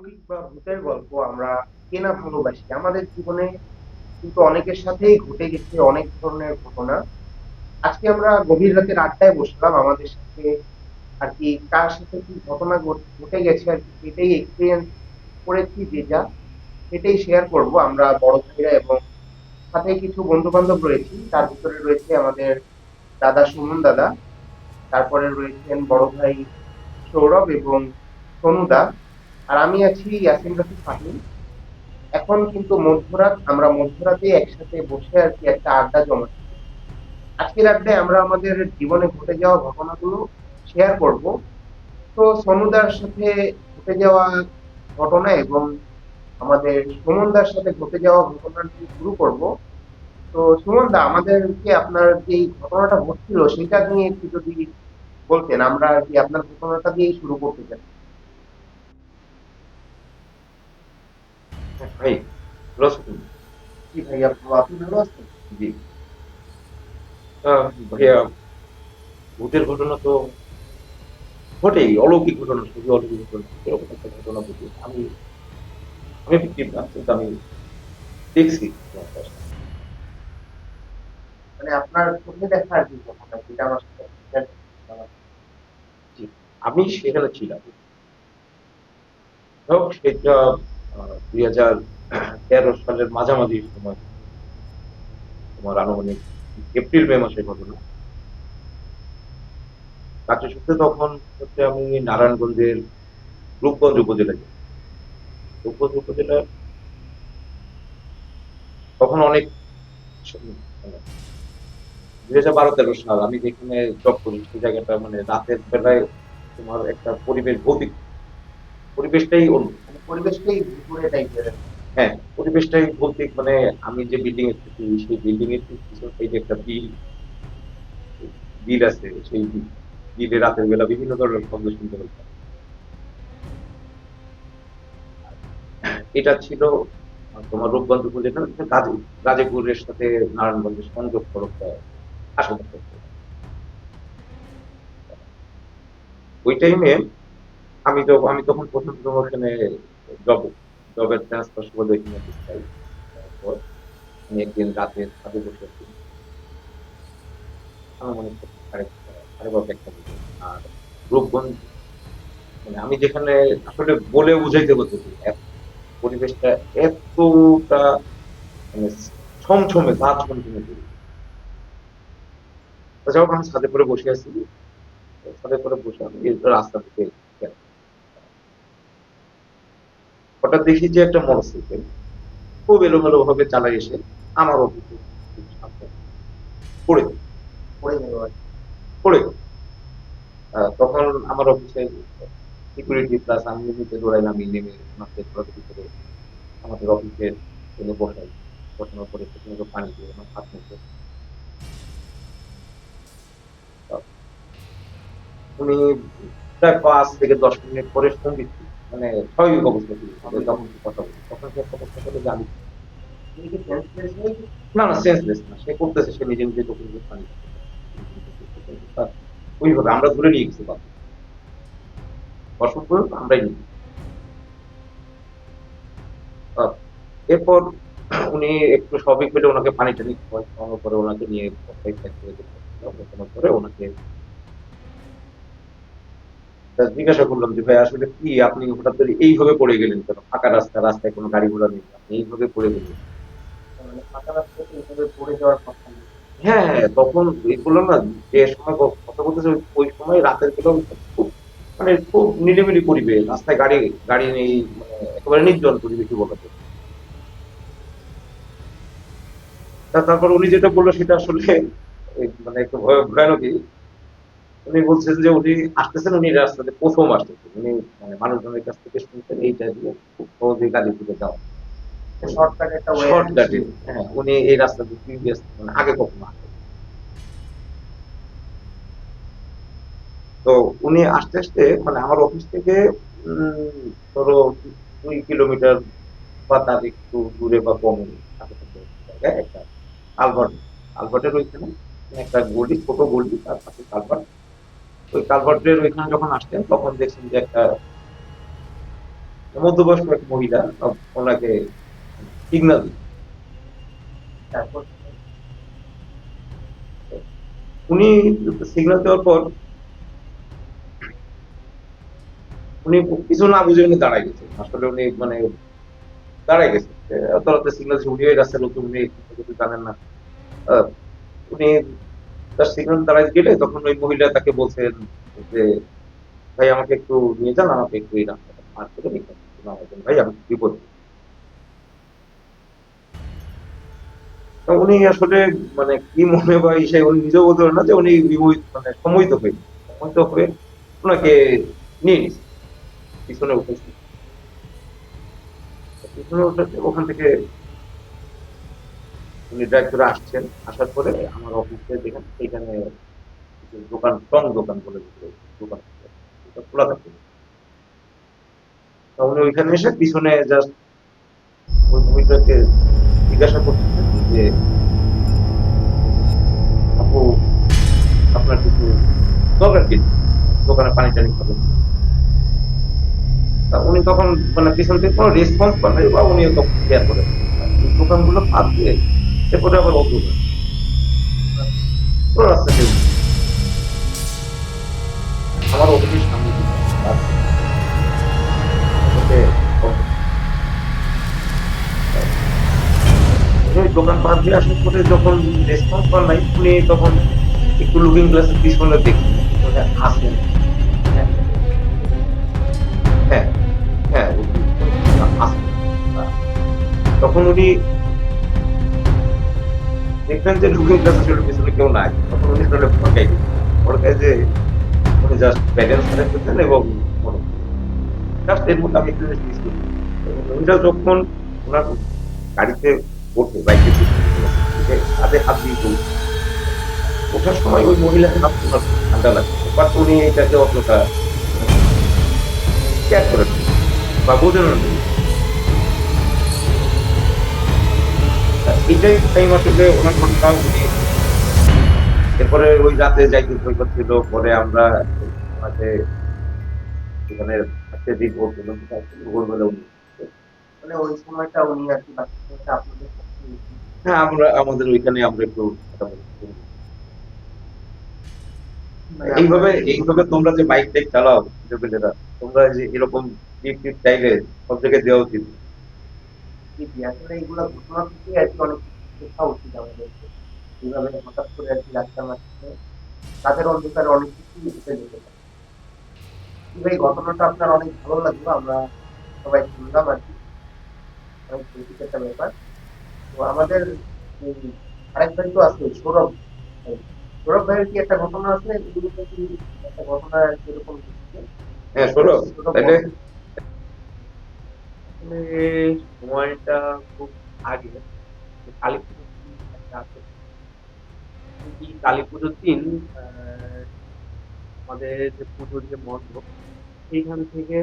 অলৌকিক বা ভূতের গল্প আমরা কে না ভালোবাসি। আমাদের জীবনে কিন্তু অনেকের সাথেই ঘটে গেছে অনেক ধরনের ঘটনা। আজকে আমরা গভীর রাতের আড্ডায় বসলাম। আমাদের সাথে আর কি কার সাথে কি ঘটনা ঘট গেছে আরকি সেটাই এক্সপেরিয়েন্স করেছি যে যা, এটাই শেয়ার করব। আমরা বড় ভাইরা এবং সাথে কিছু বন্ধু-বান্ধব রয়েছি। তার ভিতরে রয়েছে আমাদের দাদা সুমন দাদা। তারপরে রয়েছেন বড় ভাই সৌরভ এবং সনুদা। আর আমি আছি ইয়াসিন রফিক ফাহিম। এখন কিন্তু মধ্যরাত। আমরা মধ্যরাতে একসাথে বসে আর কি একটা আড্ডা জমাচ্ছি। আজকের আড্ডায় আমরা আমাদের জীবনে ঘটে যাওয়া ঘটনাগুলো শেয়ার করব। তো সনুদার সাথে ঘটে যাওয়া ঘটনা এবং আমাদের সুমনদার সাথে ঘটে যাওয়া ঘটনা দিয়ে শুরু করব। তো সুমন দা আমাদেরকে আপনার যে ঘটনাটা ঘটছিল, সেটা নিয়ে একটু যদি বলতেন, আমরা আর কি আপনার ঘটনাটা দিয়েই শুরু করতে চাই। ভাই ভালো আছো তুমি? জি ভাইয়া ভালো। আপনি ভালো আছেন? জি। ভাইয়া ভূতের ঘটনা তো ঘটেই অলৌকিক ঘটনা শুধু অলৌকিক ঘটনা এরকম একটা ঘটনা ঘটে আমি আমি কিন্তু আমি দেখছি মানে আপনার চোখে দেখা আরকি ঘটনা যেটা আমার সাথে আমি সেখানে ছিলাম হোক সেটা দুই হাজার তেরো সালের মাঝামাঝি সময় তোমার আনুমানিক এপ্রিল, মে মাসের ঘটনা। কাছে সূত্রে তখন হচ্ছে আমি নারায়ণগঞ্জের রূপগঞ্জ উপজেলায় যাই। রূপগঞ্জ উপজেলা তখন অনেক দুই হাজার বারো তেরো সাল আমি যেখানে জব করি সেই জায়গাটা মানে রাতের বেলায় তোমার একটা পরিবেশ ভৌতিক। পরিবেশটাই অন্য। পরিবেশটাই ভুতুড়ে টাইপের। হ্যাঁ পরিবেশটাই ভৌতিক মানে আমি যে বিল্ডিং এ থাকি সেই বিল্ডিং এর পিছন সাইডে একটা বিল বিল আছে, সেই বিলে। রাতের বেলা বিভিন্ন ধরনের শব্দ শুনতে পেতাম। এটা ছিল তোমার রূপগঞ্জ উপজেলা গাজী, গাজীপুরের সাথে নারায়ণগঞ্জের সংযোগ সড়কটা আশেপাশে ওই টাইমে আমি তো, আমি তখন প্রথম প্রমোশনে জব জবের ট্রান্সফার বলে এখানে চাই তারপর আমি একদিন রাতে ছাদে বসে আছি আমার মনে হচ্ছে মানে আমি যেখানে আসলে বলে বুঝাইতে বলতে পরিবেশটা এতটা মানে ছমছমে গা ছমছমে পরিবেশ। তো যাই আমি ছাদে পরে বসে আছি ছাদে পরে বসে আমি রাস্তা থেকে গেলাম। হঠাৎ দেখি যে একটা মোটরসাইকেল খুব এলোমেলো ভাবে চালাই এসে আমার অফিসে পড়ে পড়ে তখন আমার অফিসে সিকিউরিটি প্লাস আমি নিচে দৌড়াইলাম নেমে করে আমাদের অফিসের এনে বসাই। বসানোর পরে সেখানে পানি দিয়ে আমার হাত মুখে উনি প্রায় পাঁচ থেকে দশ মিনিট পরে সংগীত মানে স্বাভাবিক অবস্থা ছিল কথা বলি তখন সে একটা? না না সেন্সলেস না, সে করতেছে, সে নিজে নিজে পানি ওইভাবে আমরা ধরে নিয়ে গেছি আমরাই এরপর উনি একটু স্বাভাবিক পেলে ওনাকে পানি টানি খাওয়ানোর পরে ওনাকে নিয়ে ওনাকে জিজ্ঞাসা করলাম যে ভাই আসলে কি আপনি হঠাৎ করে এইভাবে পড়ে গেলেন কেন? ফাঁকা রাস্তা রাস্তায় কোনো গাড়ি ঘোড়া নেই আপনি এইভাবে পড়ে গেলেন? মানে। হ্যাঁ হ্যাঁ, তখন এই বললাম না যে সময় কথা বলতেছে ওই- সময় রাতের বেলা খুব মানে খুব নিরিবিলি পরিবেশ রাস্তায় গাড়ি গাড়ি নেই মানে একেবারে নির্জন পরিবেশই বলা যায় তা তারপর উনি যেটা বলল সেটা আসলে মানে একটু ভয়- ভয়ানকই। উনি বলছেন যে উনি আসতেছেন উনি রাস্তাতে প্রথম আসতেছেন। উনি মানে মানুষজনের কাছ থেকে শুনছেন এইটা দিয়ে খুব সহজে যাওয়া শর্টকাট হ্যাঁ। উনি এই প্রিভিয়াস মানে আগে কখনো আসেন তো উনি আস্তে আস্তে মানে আমার অফিস থেকে ধরো দুই কিলোমিটার বা তার একটু দূরে বা কমে জায়গায় একটা কালভার্ট কালভার্টের ওইখানে একটা গলি ছোট গলি তার পাশে কালভার্ট ওই কালভার্টের ওইখানে যখন আসতেন, তখন দেখছেন যে একটা মধ্যবয়স্ক এক মহিলা ওনাকে তারপর উনি সিগন্যাল দেওয়ার পর উনি কিছু না বুঝে উনি দাঁড়ায় গেছে আসলে উনি মানে দাঁড়ায় গেছে তলাতে সিগন্যাল উনি রাস্তার লোক উনি জানেন না। উনি তার সিগন্যাল দাঁড়ায় গেলে তখন ওই মহিলা তাকে বলছেন যে, ভাই, আমাকে একটু নিয়ে যান, আমাকে একটু এই ভাই, আমি বিপদ তো উনি আসলে মানে কি মনে বা উনি নিজেও বলতে না যে উনি বিমোহিত মানে সম্মোহিত হয়ে সম্মোহিত হয়ে ওনাকে নিয়ে পিছনে উঠেছে। পিছনে উঠে ওখান থেকে উনি ড্রাইভ করে আসছেন, আসার পরে আমার অফিসে যেখানে সেখানে দোকান টং দোকান বলে দোকান খোলা থাকে। তা উনি ওইখানে এসে পিছনে জাস্ট ওই জিজ্ঞাসা করতেছেন যে, আপু, আপনার কিছু দরকার কি? দোকানে পানি টানি খাবেন তা উনি তখন মানে পিছন থেকে কোনো রেসপন্স পান নাই বা উনিও তখন কেয়ার করেন। দোকানগুলো পাত দিয়ে এরপরে আবার অদ্ভুত পুরো রাস্তা দিয়ে আমার অফিসের সামনে। দোকান পার দিয়ে আসার পরে যখন রেসপন্স পান নাই উনি তখন একটু লুকিং গ্লাসের পিছনে পিছনে আসেন হ্যাঁ হ্যাঁ তখন উনি দেখলেন যে পিছনে কেউ নাই। তখন উনি আসলে ফটকাই যে উনি জাস্ট ব্যালেন্স এবং জাস্ট এর মধ্যে আমি একটু করি উনিটা যখন ওনার গাড়িতে ওঠে, বাইকে হাতে হাত দিয়ে চলছে ওঠার সময় ওই মহিলাকে হাত ঠান্ডা লাগছে। বাট উনি এটাকে অতটা ক্যার করে বা বোঝেন এটাই টাইম আসলে ওনার ঘটনা উনি এরপরে ওই রাতে যাইতে ভয় করছিল পরে আমরা মাঝে ভোরবেলা উনি মানে ওই সময়টা উনি আর কি আপনাদের হ্যাঁ আমরা আমাদের ওইখানে আমরা একটু মানে এইভাবে এইভাবে তোমরা যে বাইক টাইক চালাও ছেলেপেলেরা তোমরা যে এরকম টিপ টিপ চাইলে সব জায়গায় দেওয়া উচিত। আসলে এইগুলো ঘটনা থেকে আর কি অনেক শেখা উচিত আমাদেরকে এইভাবে হঠাৎ করে আর কি রাস্তার মাঝখানে তাদের অন্ধকারে অনেক কিছু উঠে যেতে পারে এই ঘটনাটা আপনার অনেক ভালো লাগল আমরা সবাই শুনলাম আর কি অনেক একটা ব্যাপার তো আমাদের আরেক ভাই তো আছে সৌরভ ভাই। সৌরভ ভাইয়ের কি একটা ঘটনা আছে একটা ঘটনা ঘটেছে? হ্যাঁ সৌরভ। আসলে সময়টা খুব আগে। কালী পুজোর দিন এই কালী পুজোর দিন আমাদের যে পুজোর যে মণ্ডপ সেইখান থেকে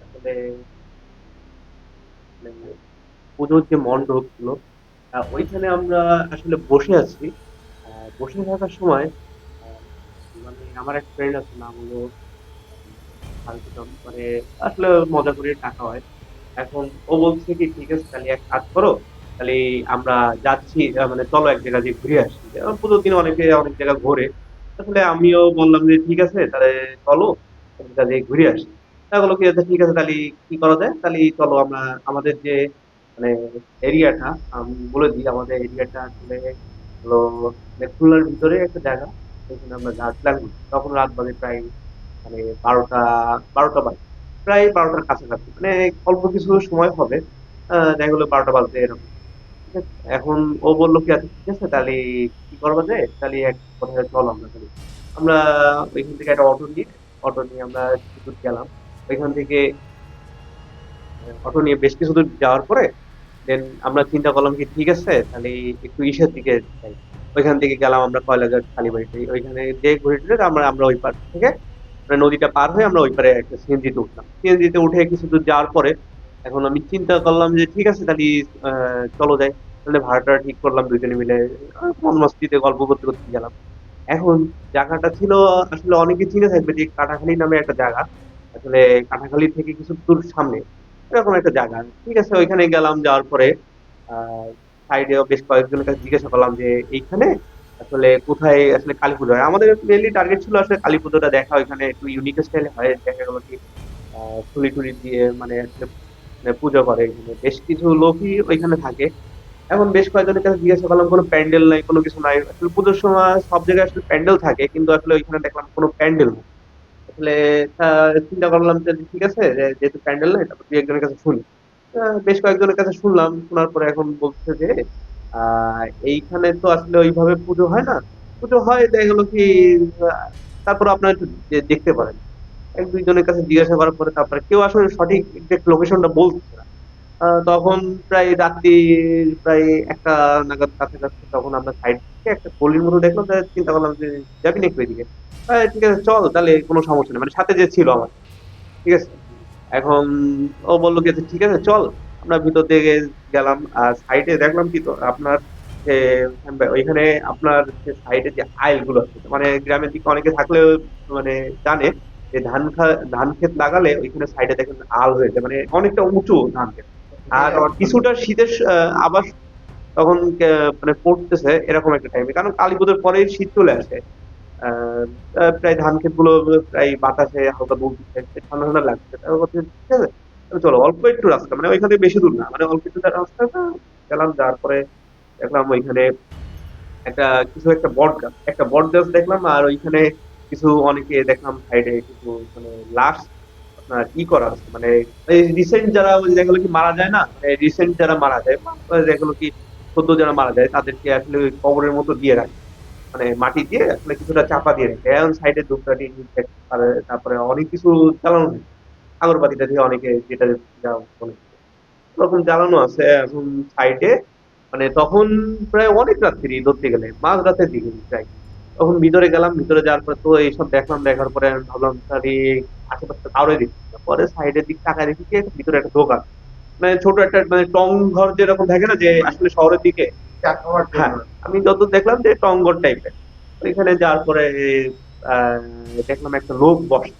আসলে মানে পুজোর যে মণ্ডপ ছিল আহ, ওইখানে আমরা আসলে বসে আছি। বসে থাকার সময় মানে আমার এক ফ্রেন্ড আছে নাম হলো ফারুকুদ্দম, মানে আসলে মজা করে টাকা হয়। এখন ও বলছে কি ঠিক আছে তাহলে এক কাজ করো তাহলে আমরা যাচ্ছি মানে চলো এক জায়গা দিয়ে ঘুরে আসি। পুজোর দিন অনেকে অনেক জায়গা ঘোরে। আসলে আমিও বললাম যে ঠিক আছে তাহলে চলো এক জায়গা ঘুরে আসি। তা বলল কি আচ্ছা ঠিক আছে তাহলে কি করা যায়? তাহলে চলো আমরা আমাদের যে মানে এরিয়াটা আমি বলে দিই আমাদের এরিয়াটা আসলে হলো মানে খুলনার ভিতরে একটা জায়গা সেখানে আমরা প্ল্যান তখন রাত বাজে প্রায় মানে বারোটা বারোটা বাজে, প্রায় বারোটার কাছাকাছি মানে অল্প কিছু সময় হবে দেখা গেলো বারোটা বাজতে এরকম। এখন ও বলল কি আচ্ছা ঠিক আছে, তাহলে কি করবা যায়? তাহলে এক কোথায় চল আমরা তাহলে। আমরা ওইখান থেকে একটা অটো নিয়ে অটো নিয়ে আমরা কিছু গেলাম। ওইখান থেকে অটো নিয়ে বেশ কিছু দূর যাওয়ার পরে দেন আমরা চিন্তা করলাম কি, ঠিক আছে, তাহলে একটু ইসের দিকে যাই। ওইখান থেকে গেলাম আমরা কয়লাঘাট, কালীবাড়িতে। ওইখানে যে ঘুরে টুরে আমরা আমরা ওই পার থেকে মানে নদীটা পার হয়ে আমরা ওই পারে একটা সিএনজিতে উঠলাম। সিএনজিতে উঠে কিছু দূর যাওয়ার পরে এখন আমি চিন্তা করলাম যে ঠিক আছে তাহলে চলো যাই। তাহলে ভাড়াটা ঠিক করলাম দুইজনে মিলে। মন মস্তিতে গল্প করতে করতে গেলাম। এখন জায়গাটা ছিল, আসলে অনেকে চিনে থাকবে যে কাটাখালী নামে একটা জায়গা। আসলে কাঁঠাখালী থেকে কিছু দূর সামনে এরকম একটা জায়গা। ঠিক আছে, ওইখানে গেলাম, যাওয়ার পরে সাইডে বেশ কয়েকজনের কাছে জিজ্ঞাসা করলাম যে এইখানে আসলে কোথায় আসলে কালী পুজো হয়? আমাদের মেনলি টার্গেট ছিল আসলে কালী পুজোটা দেখা, ওইখানে একটু ইউনিক স্টাইলে হয়, দেখা গেল কি ফুলি টুলি দিয়ে মানে আসলে মানে পুজো করে এখানে। বেশ কিছু লোকই ওইখানে থাকে। এখন বেশ কয়েকজনের কাছে জিজ্ঞাসা করলাম, কোনো প্যান্ডেল নাই, কোনো কিছু নাই। আসলে পুজোর সময় সব জায়গায় আসলে প্যান্ডেল থাকে, কিন্তু আসলে ওইখানে দেখলাম কোনো প্যান্ডেল নেই। আসলে চিন্তা করলাম যে ঠিক আছে যেহেতু প্যান্ডেল নাই, তারপর দুই একজনের কাছে শুনি। বেশ কয়েকজনের কাছে শুনলাম, শোনার পরে এখন বলছে যে আহ এইখানে তো আসলে ওইভাবে পুজো হয় না। পুজো হয় দেখা গেলো কি তারপর আপনারা একটু দেখতে পারেন। এক দুইজনের কাছে জিজ্ঞাসা করার পরে তারপরে কেউ আসলে সঠিক লোকেশনটা বলছে না। তখন প্রায় রাত্রি প্রায় একটা নাগাদ কাছে কাছাকাছি তখন আমরা সাইড থেকে একটা গলির মতো দেখলাম তাই চিন্তা করলাম যে যাবি না একটু এদিকে ঠিক আছে চল তাহলে কোনো সমস্যা নেই। মানে সাথে যে ছিল আমার। ঠিক আছে? এখন ও বলল কি আচ্ছা, ঠিক আছে চল। আমরা ভিতর দিকে গেলাম, আর সাইডে দেখলাম কি তো, আপনার ওইখানে আপনার সাইডে যে আইলগুলো আছে মানে গ্রামের দিকে অনেকে থাকলে মানে জানে যে ধান ধান ক্ষেত লাগালে ওইখানে সাইডে দেখেন আল হয়েছে মানে অনেকটা উঁচু ধান ক্ষেত। আর কিছুটা শীতের আবাস তখন মানে পড়তেছে এরকম একটা টাইমে কারণ কালী পুজোর পরেই শীত চলে আসে। প্রায় ধান ক্ষেতগুলো প্রায় বাতাসে হালকা বলতেছে ঠান্ডা ঠান্ডা লাগছে। ঠিক আছে চলো, অল্প একটু রাস্তা মানে ওইখানে বেশি দূর না মানে অল্প একটু রাস্তা গেলাম যাওয়ার দেখলাম ওইখানে একটা কিছু একটা বট গাছ, একটা বট গাছ দেখলাম, আর ওইখানে কিছু অনেকে দেখলাম সাইডে কিছু মানে লাশ আপনার ই করা আছে মানে রিসেন্ট যারা ওই যেগুলো কি মারা যায় না রিসেন্ট যারা মারা যায় যেগুলো কি সদ্য যারা মারা যায়, তাদেরকে আসলে ওই কবরের মতো দিয়ে রাখে মানে মাটি দিয়ে আসলে কিছুটা চাপা দিয়ে রাখে, এখন সাইডে ধূপকাঠি তারপরে অনেক কিছু চালানো আগরবাতিটা দিয়ে অনেকে যেটা মনে ওরকম জ্বালানো আছে এখন সাইডে মানে তখন প্রায় অনেক রাত্রি ধরতে গেলে মাঝ রাতের দিকে প্রায়। তখন ভিতরে গেলাম ভিতরে যাওয়ার পরে তো এইসব দেখলাম দেখার পরে আমি ভাবলাম তাহলে আশেপাশে কাউরে দিচ্ছি। পরে সাইডের দিক টাকা দেখি কি ভিতরে একটা দোকান মানে ছোট একটা মানে টং ঘর যেরকম থাকে না যে আসলে শহরের দিকে। হ্যাঁ আমি যত দেখলাম যে টং ঘর টাইপের ওইখানে যাওয়ার পরে আহ, দেখলাম একটা লোক বসে।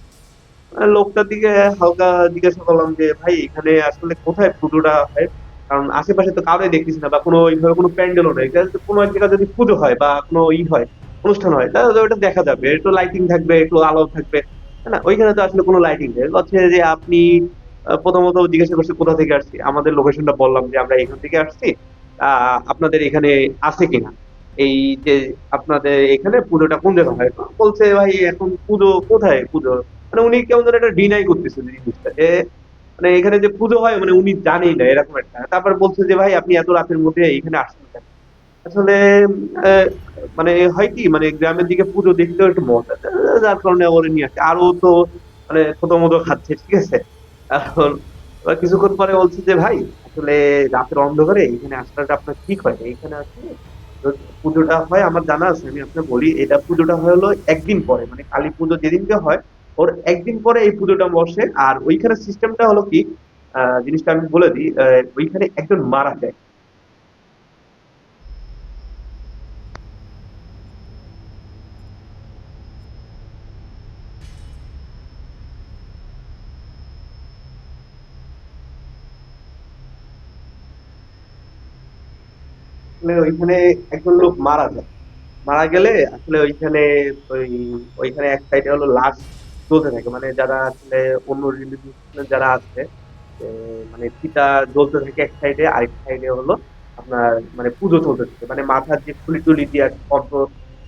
লোকটার দিকে হালকা জিজ্ঞাসা করলাম যে, ভাই, এখানে আসলে কোথায় পুজোটা হয়? কারণ আশেপাশে তো কাউরে দেখতেছি না বা কোনো ওইভাবে কোনো প্যান্ডেলও নেই। কোনো এক জায়গায় যদি পুজো হয় বা কোনো ই হয়, অনুষ্ঠান হয়, তাহলে ওটা দেখা যাবে। একটু লাইটিং থাকবে, একটু আলো থাকবে না? ওইখানে তো আসলে কোনো লাইটিং নেই। হচ্ছে যে আপনি প্রথমত জিজ্ঞাসা করছে, কোথা থেকে আসছি? আমাদের লোকেশনটা বললাম যে, আমরা এখান থেকে আসছি। আপনাদের এখানে আছে কিনা? এই যে, আপনাদের এখানে পুজোটা কোন জায়গায় হয়? বলছে, ভাই, এখন পুজো কোথায়? পুজো মানে উনি কেমন যেন একটা ডিনাই করতেছেন জিনিসটা, যে মানে এখানে যে পুজো হয় মানে উনি জানেই না, এরকম একটা তারপর বলছে যে, ভাই, আপনি এত রাতের মধ্যে এখানে আসছেন? আসলে মানে হয় কি মানে গ্রামের দিকে পুজো দেখতেও একটু মজা যার কারণে ওরে নিয়ে আসছে আরও তো মানে ছোট মতো খাচ্ছে, ঠিক আছে এখন কিছুক্ষণ পরে বলছে যে, ভাই, আসলে রাতের অন্ধকারে এখানে আসাটা আপনার ঠিক হয়। এখানে আসলে পুজোটা হয়, আমার জানা আছে, আমি আপনাকে বলি, এটা পুজোটা হলো একদিন পরে মানে কালী পুজো যেদিনকে হয় ওর একদিন পরে এই পুজোটা বসে, আর ওইখানে সিস্টেমটা হলো কি জিনিসটা আমি বলে দিই ওইখানে একজন মারা যায়। ওইখানে একজন লোক মারা যায়। মারা গেলে আসলে ওইখানে ওই, ওইখানে এক সাইডে হলো লাশ জ্বলতে থাকে। মানে যারা আসলে অন্য রিলিজিয়াস যারা আছে মানে চিতা জ্বলতে থাকে এক সাইডে আরেক সাইডে হলো আপনার মানে পুজো চলতে থাকে। মানে মাথার যে ফুলি টুলি দিয়ে কণ্ঠ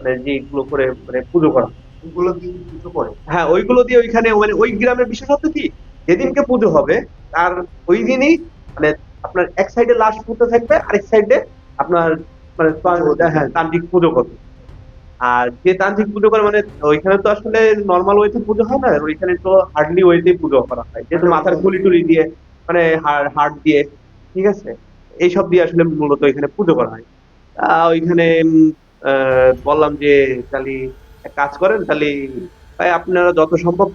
মানে যেগুলো করে মানে পুজো করা হয়। ওগুলো দিয়ে পুজো করে? হ্যাঁ ওইগুলো দিয়ে ওইখানে মানে ওই গ্রামের বিশেষত্ব কি? যেদিনকে পুজো হবে তার ওই দিনই মানে আপনার এক সাইডে লাশ পুঁতে থাকবে আরেক সাইডে আপনার মানে হ্যাঁ তান্ত্রিক পুজো করবে। আর যে তান্ত্রিক পুজো করে মানে ওইখানে তো আসলে নর্মাল ওয়েতে পুজো হয় না ওইখানে তো হার্ডলি ওয়েতে পুজো করা হয়। যেহেতু মাথার খুলি টুলি দিয়ে মানে হার্ট দিয়ে, ঠিক আছে? এইসব দিয়ে আসলে মূলত এখানে পুজো করা হয়। ওইখানে বললাম যে, তাহলে কাজ করেন, তাহলে আপনারা যত সম্ভব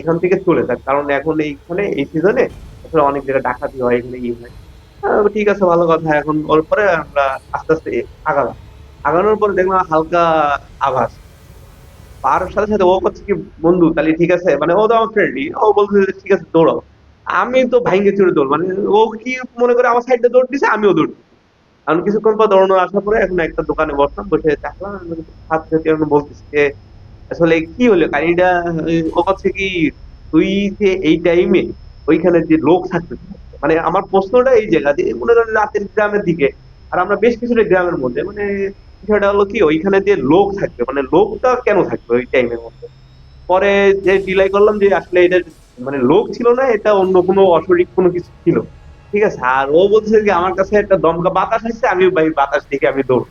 এখান থেকে চলে যান। কারণ এখন এইখানে, এই সিজনে আসলে অনেক জায়গায় ডাকাতি হয়, এখানে ইয়ে হয়। ঠিক আছে, ভালো কথা। এখন পরে আমরা আস্তে আস্তে আগালাম। আগানোর পরে দেখলাম হালকা আভাস। পার সাথে সাথে ও করছে কি, বন্ধু, তাহলে ঠিক আছে। মানে ও তো আমার ফ্রেন্ডই ও বলছে ঠিক আছে, দৌড়াও। আমি তো ভাইঙ্গে চড়ে দৌড়। মানে ও কি মনে করে আমার সাইডে দৌড় দিছে, আমিও দৌড় আমি কিছুক্ষণ পর দৌড়ানো আসার পরে এখন একটা দোকানে বসলাম, বসে দেখলাম, হাত ধরে বলতেছি যে, আসলে কি হলো? কাহিনীটা ও করছে কি, তুই যে এই টাইমে ওইখানে যে লোক থাকতে মানে আমার প্রশ্নটা এই জায়গা যে, মনে করেন রাতের গ্রামের দিকে। আর আমরা বেশ কিছুটা গ্রামের মধ্যে। মানে বিষয়টা হলো কি, ওইখানে যে লোক থাকবে মানে লোকটা কেন থাকবে ওই টাইমের মধ্যে? পরে যে ডিলাই করলাম যে আসলে এটা মানে লোক ছিল না, এটা অন্য কোনো অশরিক কোনো কিছু ছিল। ঠিক আছে? আর ও বলছে যে আমার কাছে একটা দমকা বাতাস আসছে, আমি বাতাস দেখে আমি দৌড়।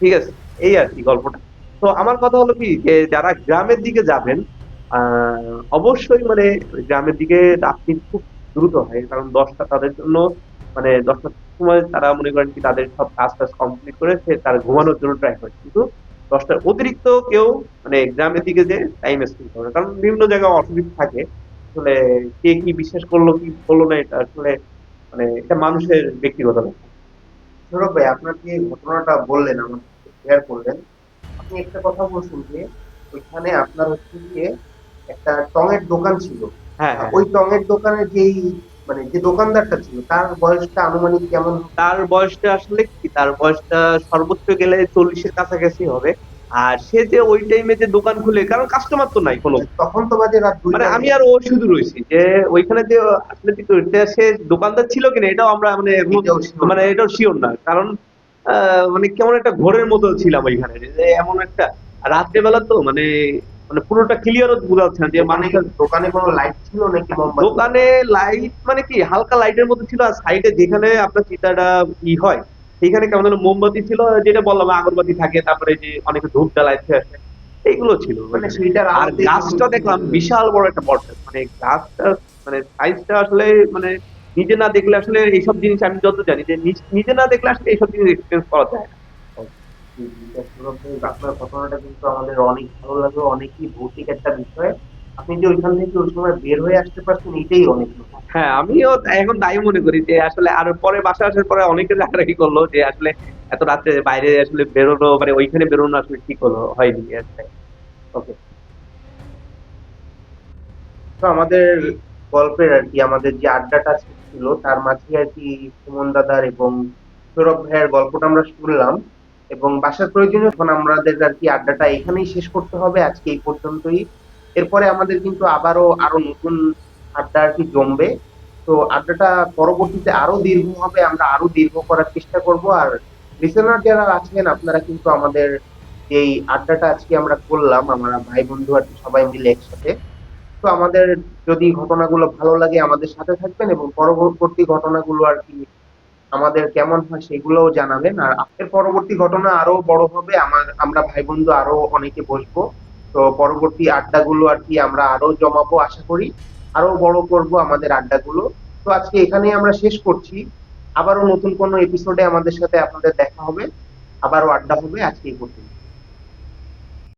ঠিক আছে? এই আর কি গল্পটা। তো আমার কথা হলো কি, যে যারা গ্রামের দিকে যাবেন অবশ্যই মানে গ্রামের দিকে রাত্রি খুব দ্রুত হয়, কারণ দশটা তাদের জন্য মানে দশটার সময় তারা মনে করেন কি তাদের সব কাজ টাজ কমপ্লিট করে সে তারা ঘুমানোর জন্য ট্রাই করে। কিন্তু দশটার অতিরিক্ত কেউ মানে গ্রামের দিকে যে টাইম স্পেন্ড করে। কারণ বিভিন্ন জায়গায় অসুবিধা থাকে। আসলে কে কি বিশ্বাস করল কি করল না এটা আসলে মানে এটা মানুষের ব্যক্তিগত ব্যাপার। সৌরভ ভাই আপনার যে ঘটনাটা বললেন আমাকে শেয়ার করলেন আপনি একটা কথা বলছেন যে ওইখানে আপনার হচ্ছে গিয়ে একটা টঙের দোকান ছিল। হ্যাঁ হ্যাঁ। ওই টঙের দোকানে যেই মানে যে দোকানদারটা ছিল তার বয়সটা আনুমানিক কেমন? তার বয়সটা আসলে কি? তার বয়সটা সর্বোচ্চ গেলে চল্লিশের কাছাকাছি হবে। আর সে যে ওই টাইমে যে দোকান খুলে কারণ কাস্টমার তো নাই কোনো। তখন তো বাজে রাত মানে আমি আর ও শুধু রয়েছি যে ওইখানে যে আসলে কি সে দোকানদার ছিল কিনা এটাও আমরা মানে মানে এটাও শিওর না। কারণ আহ, মানে কেমন একটা ঘোরের মতো ছিলাম ওইখানে। যে এমন একটা রাত্রেবেলা তো মানে মানে পুরোটা ক্লিয়ারও যে মানে মানুষের দোকানে কোনো লাইট ছিল নাকি মোমবাতি? দোকানে লাইট মানে কি হালকা লাইটের মতো ছিল আর সাইডে যেখানে আপনার চিতাটা ই হয় সেখানে কেমন যেন মোমবাতি ছিল যেটা বললাম আগরবাতি থাকে তারপরে যে অনেকে ধূপ জ্বালাইতে আসে এইগুলো ছিল। মানে সেইটার আর গাছটা দেখলাম বিশাল বড় একটা বট মানে গাছটা মানে সাইজটা আসলে মানে নিজে না দেখলে আসলে এইসব জিনিস আমি যত জানি যে নিজ- না দেখলে আসলে এইসব জিনিস এক্সপিরিয়েন্স করা যায় না। আপনার ঘটনাটা কিন্তু আমাদের অনেক ভালো লাগল অনেকই ভৌতিক একটা বিষয়। আপনি যে ওইখান থেকে ওই সময় বের হয়ে আসতে পারছেন এটাই অনেক হ্যাঁ আমিও এখন তাই মনে করি যে আসলে আর পরে বাসা আসার পরে অনেকে রাগারাগি করল যে আসলে এত রাত্রে বাইরে আসলে বেরোনো মানে ওইখানে বেরোনো আসলে ঠিক হলো হয়নি ওকে তো আমাদের গল্পের আর কি আমাদের যে আড্ডাটা ছিল তার মাঝে আর কি সুমন দাদার এবং সৌরভ ভাইয়ের গল্পটা আমরা শুনলাম। এবং বাসার প্রয়োজনে এখন আমাদের আর কি আড্ডাটা এখানেই শেষ করতে হবে। আজকে এই পর্যন্তই। এরপরে আমাদের কিন্তু আবারও আরও নতুন আড্ডা আর কি জমবে। তো আড্ডাটা পরবর্তীতে আরও দীর্ঘ হবে, আমরা আরও দীর্ঘ করার চেষ্টা করব। আর লিসেনার যারা আছেন, আপনারা কিন্তু আমাদের এই আড্ডাটা আজকে আমরা করলাম, আমরা ভাই বন্ধু আর সবাই মিলে একসাথে। তো আমাদের যদি ঘটনাগুলো ভালো লাগে আমাদের সাথে থাকবেন এবং পরবর্তী ঘটনাগুলো আর কি আমাদের কেমন হয় সেগুলোও জানাবেন। আর এর পরবর্তী ঘটনা আরও বড় হবে। আমার, আমরা ভাই বন্ধু আরও অনেকে বসবো। তো পরবর্তী আড্ডা গুলো আর কি আমরা আরও জমাবো, আশা করি। আরও বড় করব আমাদের আড্ডা গুলো তো আজকে এখানে আমরা শেষ করছি। আবারও নতুন কোনো এপিসোডে আমাদের সাথে আপনাদের দেখা হবে। আবারও আড্ডা হবে আজকে এই পর্যন্ত।